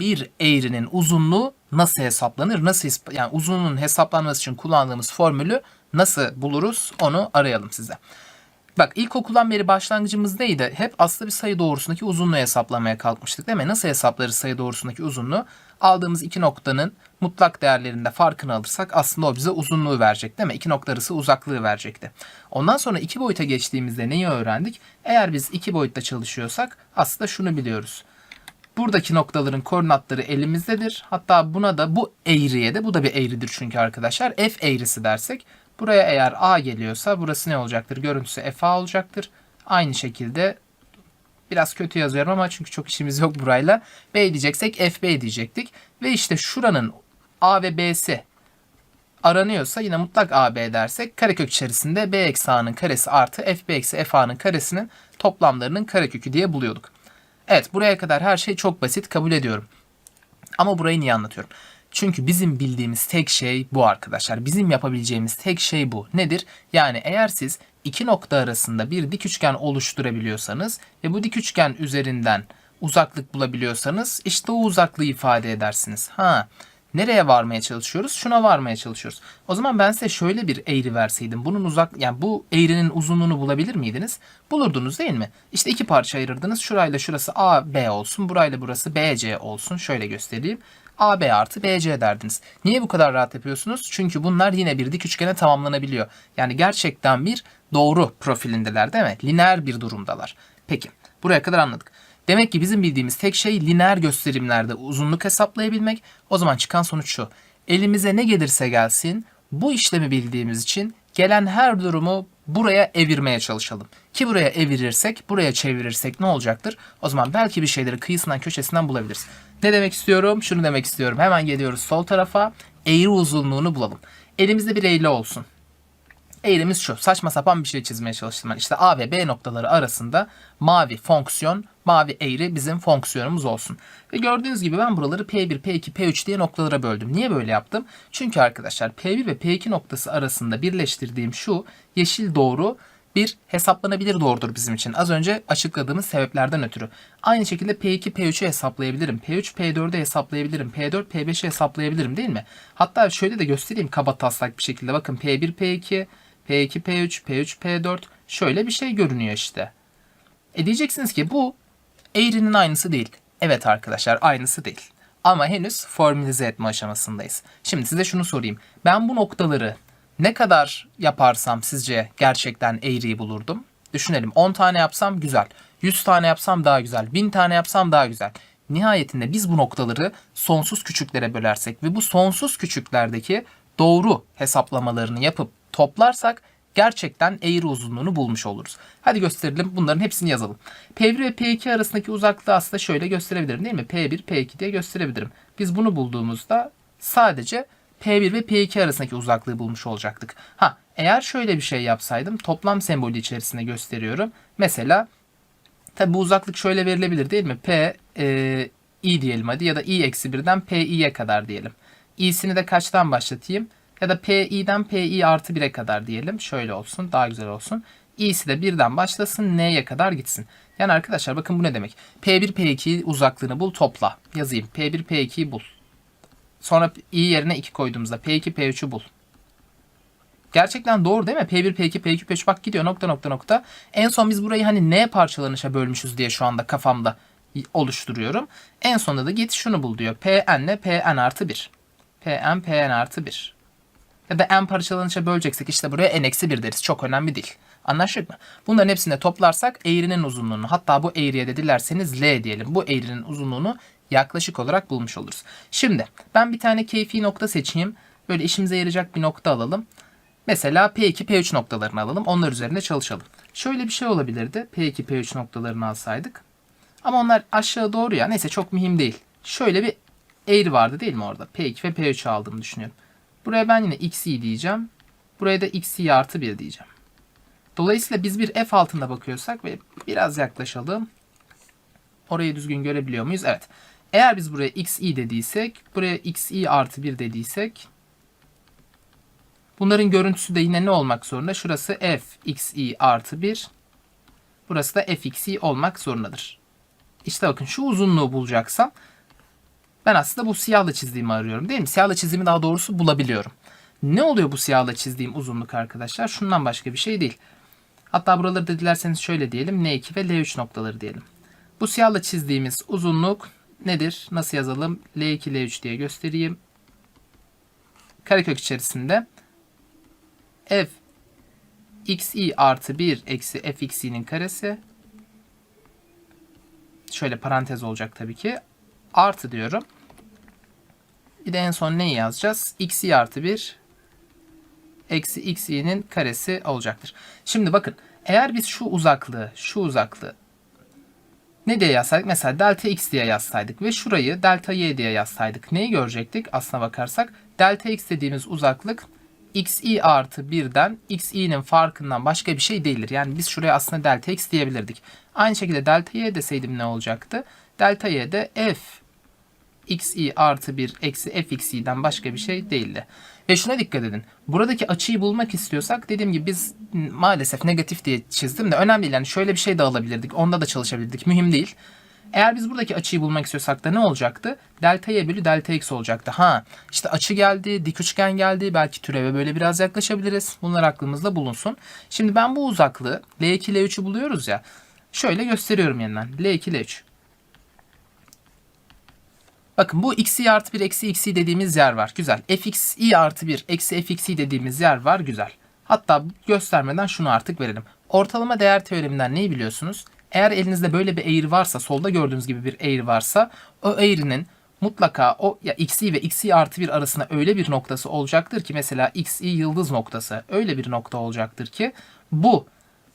bir eğrinin uzunluğu nasıl hesaplanır? Nasıl yani uzunluğun hesaplanması için kullandığımız formülü nasıl buluruz? Onu arayalım size. Bak ilkokuldan beri başlangıcımız neydi? Hep aslında bir sayı doğrusundaki uzunluğu hesaplamaya kalkmıştık değil mi? Nasıl hesaplarız sayı doğrusundaki uzunluğu? Aldığımız iki noktanın mutlak değerlerinde farkını alırsak aslında o bize uzunluğu verecek değil mi? İki nokta arası uzaklığı verecekti. Ondan sonra iki boyuta geçtiğimizde neyi öğrendik? Eğer biz iki boyutta çalışıyorsak aslında şunu biliyoruz. Buradaki noktaların koordinatları elimizdedir. Hatta buna da bu eğriye de bu da bir eğridir çünkü arkadaşlar. F eğrisi dersek buraya eğer A geliyorsa burası ne olacaktır? Görüntüsü FA olacaktır. Aynı şekilde biraz kötü yazıyorum ama çünkü çok işimiz yok burayla. B diyeceksek FB diyecektik. Ve işte şuranın A ve B'si aranıyorsa yine mutlak AB dersek karekök içerisinde B eksi A'nın karesi artı FB eksi FA'nın karesinin toplamlarının karekökü diye buluyorduk. Evet buraya kadar her şey çok basit kabul ediyorum. Ama burayı niye anlatıyorum? Çünkü bizim bildiğimiz tek şey bu arkadaşlar. Bizim yapabileceğimiz tek şey bu. Nedir? Yani eğer siz iki nokta arasında bir dik üçgen oluşturabiliyorsanız ve bu dik üçgen üzerinden uzaklık bulabiliyorsanız işte o uzaklığı ifade edersiniz. Ha. Nereye varmaya çalışıyoruz? Şuna varmaya çalışıyoruz. O zaman ben size şöyle bir eğri verseydim. Bunun uzak yani bu eğrinin uzunluğunu bulabilir miydiniz? Bulurdunuz değil mi? İşte iki parça ayırırdınız. Şurayla şurası AB olsun. Burayla burası BC olsun. Şöyle göstereyim. AB artı BC derdiniz. Niye bu kadar rahat yapıyorsunuz? Çünkü bunlar yine bir dik üçgene tamamlanabiliyor. Yani gerçekten bir doğru profilindeler değil mi? Lineer bir durumdalar. Peki buraya kadar anladık. Demek ki bizim bildiğimiz tek şey lineer gösterimlerde uzunluk hesaplayabilmek. O zaman çıkan sonuç şu. Elimize ne gelirse gelsin bu işlemi bildiğimiz için gelen her durumu buraya evirmeye çalışalım. Ki buraya evirirsek, buraya çevirirsek ne olacaktır? O zaman belki bir şeyleri kıyısından köşesinden bulabiliriz. Ne demek istiyorum? Şunu demek istiyorum. Hemen geliyoruz sol tarafa. Eğri uzunluğunu bulalım. Elimizde bir eğri olsun. Eğrimiz şu. Saçma sapan bir şey çizmeye çalıştım ben. İşte A ve B noktaları arasında mavi fonksiyon, mavi eğri bizim fonksiyonumuz olsun. Ve gördüğünüz gibi ben buraları P1, P2, P3 diye noktalara böldüm. Niye böyle yaptım? Çünkü arkadaşlar P1 ve P2 noktası arasında birleştirdiğim şu yeşil doğru bir hesaplanabilir doğrudur bizim için. Az önce açıkladığımız sebeplerden ötürü. Aynı şekilde P2, P3'ü hesaplayabilirim. P3, P4'ü hesaplayabilirim. P4, P5'i hesaplayabilirim değil mi? Hatta şöyle de göstereyim kaba taslak bir şekilde. Bakın P1, P2, P2, P3, P3, P4 şöyle bir şey görünüyor işte. E diyeceksiniz ki bu eğrinin aynısı değil. Evet arkadaşlar aynısı değil. Ama henüz formülize etme aşamasındayız. Şimdi size şunu sorayım. Ben bu noktaları ne kadar yaparsam sizce gerçekten eğriyi bulurdum? Düşünelim 10 tane yapsam güzel. 100 tane yapsam daha güzel. 1000 tane yapsam daha güzel. Nihayetinde biz bu noktaları sonsuz küçüklere bölersek ve bu sonsuz küçüklerdeki doğru hesaplamalarını yapıp toplarsak gerçekten eğri uzunluğunu bulmuş oluruz. Hadi gösterelim. Bunların hepsini yazalım. P1 ve P2 arasındaki uzaklığı aslında şöyle gösterebilirim değil mi? P1, P2 diye gösterebilirim. Biz bunu bulduğumuzda sadece P1 ve P2 arasındaki uzaklığı bulmuş olacaktık. Ha, eğer şöyle bir şey yapsaydım toplam sembolü içerisinde gösteriyorum. Mesela tabi bu uzaklık şöyle verilebilir değil mi? P e, i diyelim hadi ya da i eksi 1'den p i'ye kadar diyelim. i'sini de kaçtan başlatayım? Ya da PI'den PI artı 1'e kadar diyelim. Şöyle olsun daha güzel olsun. i'si de 1'den başlasın n'ye kadar gitsin. Yani arkadaşlar bakın bu ne demek? P1 P2 uzaklığını bul topla. Yazayım. P1 P2'yi bul. Sonra i yerine 2 koyduğumuzda P2 P3'ü bul. Gerçekten doğru değil mi? P1, P2, P2, P3 bak gidiyor nokta nokta nokta. En son biz burayı hani n parçalanışa bölmüşüz diye şu anda kafamda oluşturuyorum. En sonunda da git şunu bul diyor. Pn ile Pn artı 1. Pn, Pn artı 1. Ya da n parçalanışa böleceksek işte buraya n eksi 1 deriz. Çok önemli değil. Anlaştık mı? Bunların hepsini toplarsak eğrinin uzunluğunu hatta bu eğriye de dilerseniz L diyelim. Bu eğrinin uzunluğunu yaklaşık olarak bulmuş oluruz. Şimdi ben bir tane keyfi nokta seçeyim. Böyle işimize yarayacak bir nokta alalım. Mesela P2, P3 noktalarını alalım. Onlar üzerinde çalışalım. Şöyle bir şey olabilirdi. P2, P3 noktalarını alsaydık. Ama onlar aşağı doğru ya. Neyse çok mühim değil. Şöyle bir eğri vardı değil mi orada? P2 ve P3'ü aldığımı düşünüyorum. Buraya ben yine x'i diyeceğim. Buraya da x'i artı 1 diyeceğim. Dolayısıyla biz bir f altında bakıyorsak ve biraz yaklaşalım. Orayı düzgün görebiliyor muyuz? Evet. Eğer biz buraya xi dediysek, buraya xi artı 1 dediysek bunların görüntüsü de yine ne olmak zorunda? Şurası f xi artı 1. Burası da f xi olmak zorundadır. İşte bakın şu uzunluğu bulacaksam Ben aslında bu siyahla çizdiğimi arıyorum değil mi? Siyahla çizdiğimi daha doğrusu bulabiliyorum. Ne oluyor bu siyahla çizdiğim uzunluk arkadaşlar? Şundan başka bir şey değil. Hatta buraları da dilerseniz şöyle diyelim. N2 ve L3 noktaları diyelim. Bu siyahla çizdiğimiz uzunluk nedir? Nasıl yazalım? L2, L3 diye göstereyim. Karekök içerisinde f xi artı 1 eksi f x'inin karesi şöyle parantez olacak tabii ki. Artı diyorum. Bir de en son neyi yazacağız? xi artı 1 eksi x'inin karesi olacaktır. Şimdi bakın eğer biz şu uzaklığı, şu uzaklığı ne diye yazsaydık? Mesela delta x diye yazsaydık ve şurayı delta y diye yazsaydık. Neyi görecektik? Aslına bakarsak delta x dediğimiz uzaklık xi artı 1'den xi'nin farkından başka bir şey değildir. Yani biz şuraya aslında delta x diyebilirdik. Aynı şekilde delta y deseydim ne olacaktı? Delta y de f xi artı 1 eksi fxi'den başka bir şey değildi. Ve şuna dikkat edin. Buradaki açıyı bulmak istiyorsak dediğim gibi biz maalesef negatif diye çizdim de önemli değil. Yani şöyle bir şey de alabilirdik. Onda da çalışabilirdik. Mühim değil. Eğer biz buradaki açıyı bulmak istiyorsak da ne olacaktı? Delta y bölü delta x olacaktı. Ha işte açı geldi, dik üçgen geldi. Belki türeve böyle biraz yaklaşabiliriz. Bunlar aklımızda bulunsun. Şimdi ben bu uzaklığı L2, L3'ü buluyoruz ya. Şöyle gösteriyorum yeniden. L2, L3. Bakın bu xi artı 1 eksi xi dediğimiz yer var. Güzel. fxi artı 1 eksi fxi dediğimiz yer var. Güzel. Hatta göstermeden şunu artık verelim. Ortalama değer teoreminden neyi biliyorsunuz? Eğer elinizde böyle bir eğri varsa, solda gördüğünüz gibi bir eğri varsa o eğrinin mutlaka o ya xi ve xi artı 1 arasında öyle bir noktası olacaktır ki mesela xi yıldız noktası öyle bir nokta olacaktır ki bu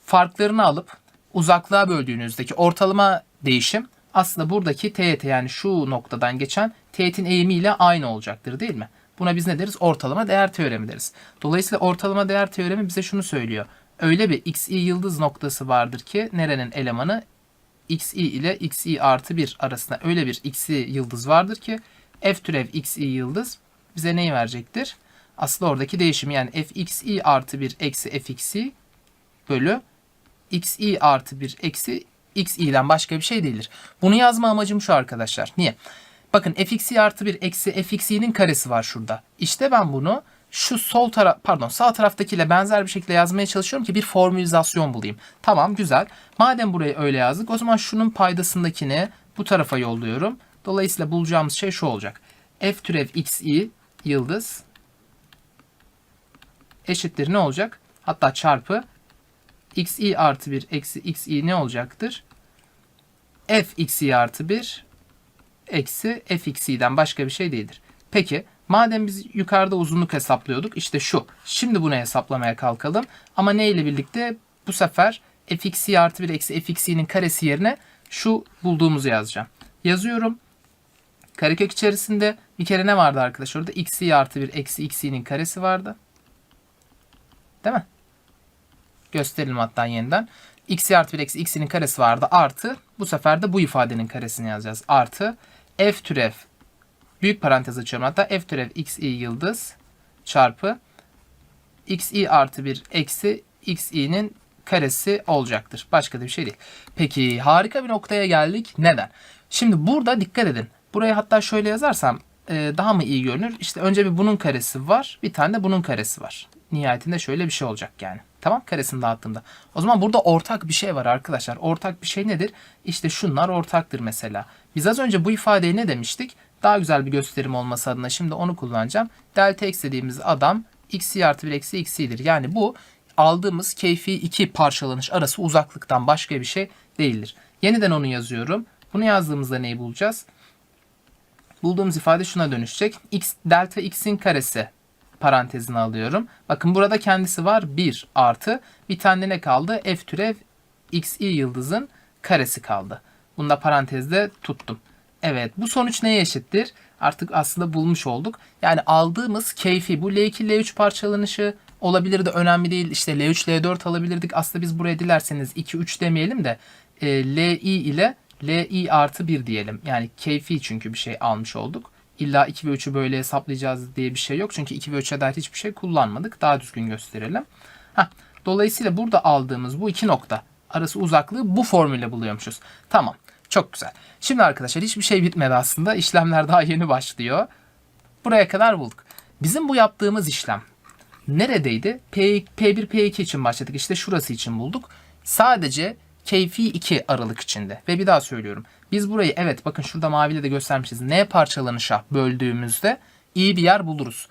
farklarını alıp uzaklığa böldüğünüzdeki ortalama değişim aslında buradaki teğet yani şu noktadan geçen teğetin eğimiyle aynı olacaktır değil mi? Buna biz ne deriz? Ortalama değer teoremi deriz. Dolayısıyla ortalama değer teoremi bize şunu söylüyor. Öyle bir xi yıldız noktası vardır ki nerenin elemanı xi ile xi artı 1 arasında öyle bir xi yıldız vardır ki f türev xi yıldız bize neyi verecektir? Aslında oradaki değişimi yani fxi artı 1 eksi fxi bölü xi artı 1 eksi xi'den başka bir şey değildir. Bunu yazma amacım şu arkadaşlar. Niye? Bakın fxi artı 1 eksi fxi'nin karesi var şurada. İşte ben bunu şu sol taraf pardon sağ taraftakiyle benzer bir şekilde yazmaya çalışıyorum ki bir formülizasyon bulayım. Tamam güzel. Madem burayı öyle yazdık o zaman şunun paydasındakini bu tarafa yolluyorum. Dolayısıyla bulacağımız şey şu olacak. f türev xi yıldız eşittir ne olacak? Hatta çarpı xi artı 1 eksi xi ne olacaktır? f xi artı 1 eksi f xi'den başka bir şey değildir. Peki madem biz yukarıda uzunluk hesaplıyorduk işte şu. Şimdi bunu hesaplamaya kalkalım. Ama ne ile birlikte bu sefer f xi artı 1 eksi f xi'nin karesi yerine şu bulduğumuzu yazacağım. Yazıyorum. Karekök içerisinde bir kere ne vardı arkadaşlar? Orada xi artı 1 eksi x'inin karesi vardı. Değil mi? Gösterelim hatta yeniden. x artı 1 eksi x'inin karesi vardı. Artı bu sefer de bu ifadenin karesini yazacağız. Artı f türev büyük parantez açıyorum hatta f türev xi yıldız çarpı xi artı 1 eksi xi'nin karesi olacaktır. Başka da bir şey değil. Peki harika bir noktaya geldik. Neden? Şimdi burada dikkat edin. Buraya hatta şöyle yazarsam e, daha mı iyi görünür? İşte önce bir bunun karesi var. Bir tane de bunun karesi var. Nihayetinde şöyle bir şey olacak yani. Tamam karesini dağıttığımda. O zaman burada ortak bir şey var arkadaşlar. Ortak bir şey nedir? İşte şunlar ortaktır mesela. Biz az önce bu ifadeyi ne demiştik? Daha güzel bir gösterim olması adına şimdi onu kullanacağım. Delta x dediğimiz adam x'i artı 1 eksi x'idir. Yani bu aldığımız keyfi iki parçalanış arası uzaklıktan başka bir şey değildir. Yeniden onu yazıyorum. Bunu yazdığımızda neyi bulacağız? Bulduğumuz ifade şuna dönüşecek. x delta x'in karesi parantezine alıyorum. Bakın burada kendisi var 1 artı bir tane ne kaldı? F türev xi yıldızın karesi kaldı. Bunu da parantezde tuttum. Evet bu sonuç neye eşittir? Artık aslında bulmuş olduk. Yani aldığımız keyfi bu L2 L3 parçalanışı olabilir de önemli değil. İşte L3 L4 alabilirdik. Aslında biz buraya dilerseniz 2 3 demeyelim de e, Li ile Li artı 1 diyelim. Yani keyfi çünkü bir şey almış olduk. İlla 2 ve 3'ü böyle hesaplayacağız diye bir şey yok. Çünkü 2 ve 3'e dair hiçbir şey kullanmadık. Daha düzgün gösterelim. Heh, dolayısıyla burada aldığımız bu iki nokta arası uzaklığı bu formülle buluyormuşuz. Tamam. Çok güzel. Şimdi arkadaşlar hiçbir şey bitmedi aslında. İşlemler daha yeni başlıyor. Buraya kadar bulduk. Bizim bu yaptığımız işlem neredeydi? P, P1, P2 için başladık. İşte şurası için bulduk. Sadece keyfi 2 aralık içinde. Ve bir daha söylüyorum. Biz burayı evet bakın şurada maviyle de göstermişiz. N parçalanışa böldüğümüzde iyi bir yer buluruz.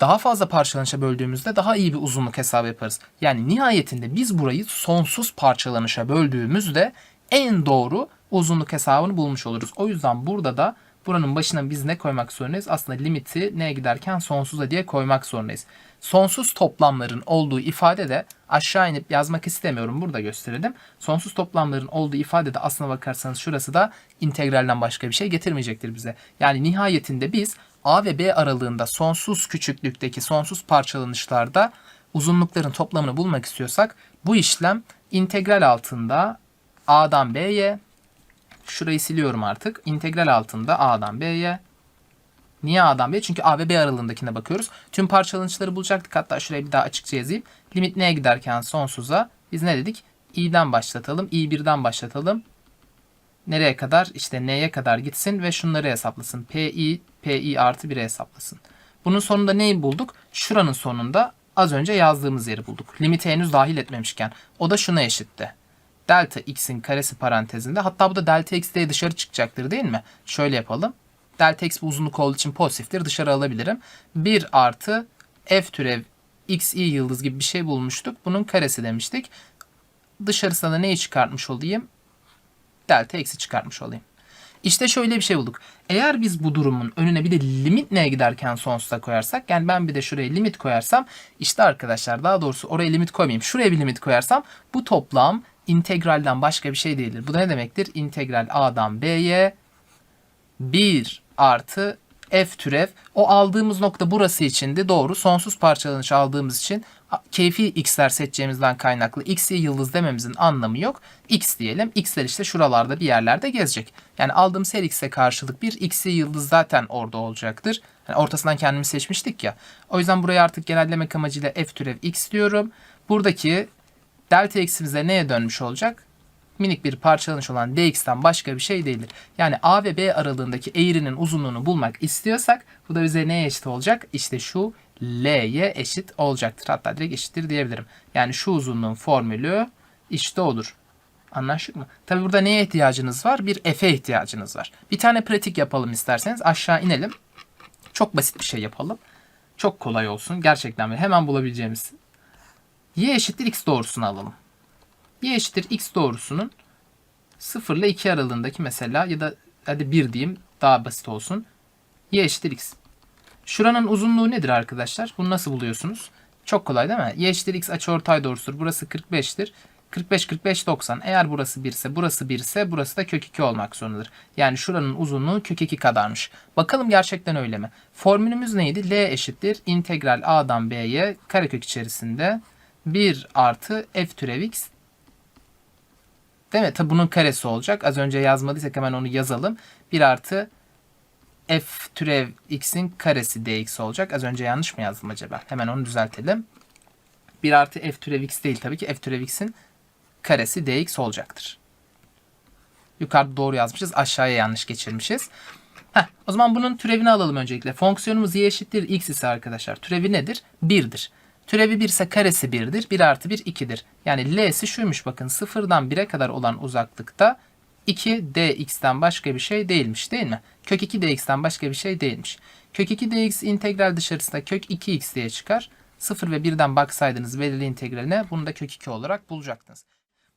Daha fazla parçalanışa böldüğümüzde daha iyi bir uzunluk hesabı yaparız. Yani nihayetinde biz burayı sonsuz parçalanışa böldüğümüzde en doğru uzunluk hesabını bulmuş oluruz. O yüzden burada da buranın başına biz ne koymak zorundayız? Aslında limiti neye giderken sonsuza diye koymak zorundayız. Sonsuz toplamların olduğu ifade de aşağı inip yazmak istemiyorum. Burada gösterelim. Sonsuz toplamların olduğu ifade de aslına bakarsanız şurası da integralden başka bir şey getirmeyecektir bize. Yani nihayetinde biz A ve B aralığında sonsuz küçüklükteki sonsuz parçalanışlarda uzunlukların toplamını bulmak istiyorsak bu işlem integral altında A'dan B'ye şurayı siliyorum artık. İntegral altında A'dan B'ye Niye A'dan B'ye? Çünkü A ve B aralığındakine bakıyoruz. Tüm parçalanışları bulacaktık. Hatta şuraya bir daha açıkça yazayım. Limit neye giderken sonsuza biz ne dedik? i'den başlatalım. i1'den başlatalım. Nereye kadar? İşte n'ye kadar gitsin ve şunları hesaplasın. pi, pi artı 1'e hesaplasın. Bunun sonunda neyi bulduk? Şuranın sonunda az önce yazdığımız yeri bulduk. Limiti henüz dahil etmemişken. O da şuna eşitti. Delta x'in karesi parantezinde. Hatta bu da delta x diye dışarı çıkacaktır değil mi? Şöyle yapalım. Delta x bir uzunluk olduğu için pozitiftir. Dışarı alabilirim. 1 artı f türev x i yıldız gibi bir şey bulmuştuk. Bunun karesi demiştik. Dışarısına da neyi çıkartmış olayım? Delta x'i çıkartmış olayım. İşte şöyle bir şey bulduk. Eğer biz bu durumun önüne bir de limit neye giderken sonsuza koyarsak yani ben bir de şuraya limit koyarsam işte arkadaşlar daha doğrusu oraya limit koymayayım. Şuraya bir limit koyarsam bu toplam integralden başka bir şey değildir. Bu da ne demektir? İntegral a'dan b'ye 1 artı f türev. O aldığımız nokta burası içindi. Doğru. Sonsuz parçalanış aldığımız için keyfi x'ler seçeceğimizden kaynaklı x'ye yıldız dememizin anlamı yok. x diyelim. x'ler işte şuralarda bir yerlerde gezecek. Yani aldığımız her x'e karşılık bir x'ye yıldız zaten orada olacaktır. Yani ortasından kendimi seçmiştik ya. O yüzden buraya artık genellemek amacıyla f türev x diyorum. Buradaki delta x'imize neye dönmüş olacak? minik bir parçalanış olan dx'ten başka bir şey değildir. Yani a ve b aralığındaki eğrinin uzunluğunu bulmak istiyorsak bu da bize neye eşit olacak? İşte şu l'ye eşit olacaktır. Hatta direkt eşittir diyebilirim. Yani şu uzunluğun formülü işte olur. Anlaştık mı? Tabi burada neye ihtiyacınız var? Bir f'e ihtiyacınız var. Bir tane pratik yapalım isterseniz. Aşağı inelim. Çok basit bir şey yapalım. Çok kolay olsun. Gerçekten hemen bulabileceğimiz. Y eşittir x doğrusunu alalım y eşittir x doğrusunun 0 ile 2 aralığındaki mesela ya da hadi 1 diyeyim daha basit olsun. y eşittir x. Şuranın uzunluğu nedir arkadaşlar? Bunu nasıl buluyorsunuz? Çok kolay değil mi? y eşittir x açıortay doğrusudur. Burası 45'tir. 45 45 90. Eğer burası 1 ise burası 1 ise burası da kök 2 olmak zorundadır. Yani şuranın uzunluğu kök 2 kadarmış. Bakalım gerçekten öyle mi? Formülümüz neydi? L eşittir integral a'dan b'ye karekök içerisinde 1 artı f türev x Değil mi? Tabi bunun karesi olacak. Az önce yazmadıysak hemen onu yazalım. 1 artı f türev x'in karesi dx olacak. Az önce yanlış mı yazdım acaba? Hemen onu düzeltelim. 1 artı f türev x değil tabii ki. f türev x'in karesi dx olacaktır. Yukarıda doğru yazmışız. Aşağıya yanlış geçirmişiz. Heh, o zaman bunun türevini alalım öncelikle. Fonksiyonumuz y eşittir x ise arkadaşlar. Türevi nedir? 1'dir. Türevi 1 ise karesi 1'dir. 1 artı 1 2'dir. Yani L'si şuymuş bakın 0'dan 1'e kadar olan uzaklıkta 2 dx'ten başka bir şey değilmiş değil mi? Kök 2 dx'ten başka bir şey değilmiş. Kök 2 dx integral dışarısında kök 2x diye çıkar. 0 ve 1'den baksaydınız belirli integraline bunu da kök 2 olarak bulacaktınız.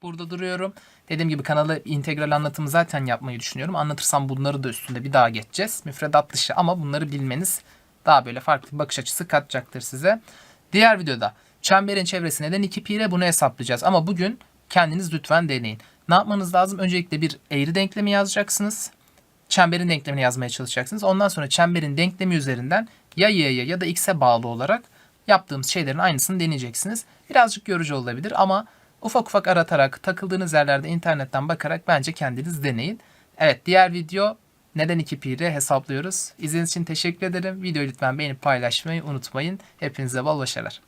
Burada duruyorum. Dediğim gibi kanalı integral anlatımı zaten yapmayı düşünüyorum. Anlatırsam bunları da üstünde bir daha geçeceğiz. Müfredat dışı ama bunları bilmeniz daha böyle farklı bir bakış açısı katacaktır size. Diğer videoda çemberin çevresi neden 2 pi ile bunu hesaplayacağız. Ama bugün kendiniz lütfen deneyin. Ne yapmanız lazım? Öncelikle bir eğri denklemi yazacaksınız. Çemberin denklemini yazmaya çalışacaksınız. Ondan sonra çemberin denklemi üzerinden ya y'ye ya da x'e bağlı olarak yaptığımız şeylerin aynısını deneyeceksiniz. Birazcık yorucu olabilir ama ufak ufak aratarak takıldığınız yerlerde internetten bakarak bence kendiniz deneyin. Evet diğer video neden 2 pi hesaplıyoruz? İzlediğiniz için teşekkür ederim. Videoyu lütfen beğenip paylaşmayı unutmayın. Hepinize bol başarılar.